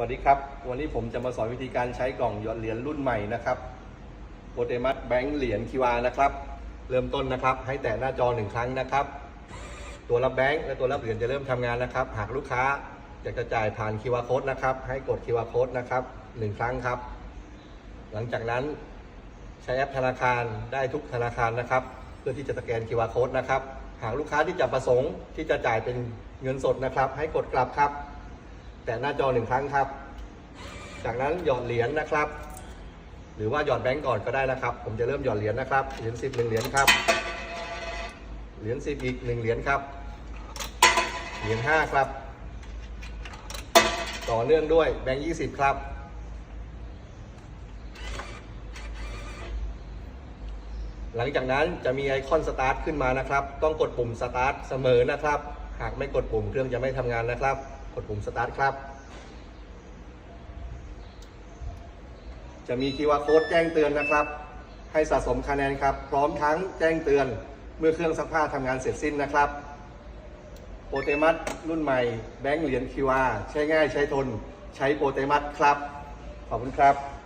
วัสดีครับ วันนี้ผมจะมาสอนวิธีการใช้กล่องหยอดเหรียญรุ่นใหม่นะครับโปเตมัสแบงค์เหรียญคิวานะครับ เริ่มต้นนะครับ ให้แตะหน้าจอหนึ่งครั้งนะครับ ตัวรับแบงค์และตัวรับเหรียญจะเริ่มทำงานนะครับ หากลูกค้าอยากจะจ่ายผ่าน QR code นะครับ ให้กด QR code นะครับหนึ่งครั้งครับ หลังจากนั้นใช้แอปธนาคารได้ทุกธนาคารนะครับ เพื่อที่จะสแกน QR code นะครับ หากลูกค้าที่จะประสงค์ที่จะจ่ายเป็นเงินสดนะครับ ให้กดกลับครับ แต่หน้าจอหนึ่งครั้งครับ จากนั้นหยอดเหรียญนะครับ หรือว่าหยอดแบงก์ก่อนก็ได้นะครับ ผมจะเริ่มหยอดเหรียญนะครับ เหรียญสิบหนึ่งเหรียญครับ เหรียญสิบอีกหนึ่งเหรียญครับ เหรียญห้าครับ ต่อเนื่องด้วยแบงก์ยี่สิบครับหลังจากนั้นจะมีไอคอนสตาร์ทขึ้นมานะครับ ต้องกดปุ่มสตาร์ทเสมอนะครับ หากไม่กดปุ่มเครื่องจะไม่ทำงานนะครับ ดปุ่มสตาร์ทครับ จะมี QR code แจ้งเตือนนะครับ ให้สะสมคะแนนครับ พร้อมทั้งแจ้งเตือนเมื่อเครื่องซักผ้าทำงานเสร็จสิ้นนะครับโปเตมัสรุ่นใหม่แบงค์เหรียญคิวาใช้ง่ายใช้ทน ใช้โปเตมัสครับ ขอบคุณครับ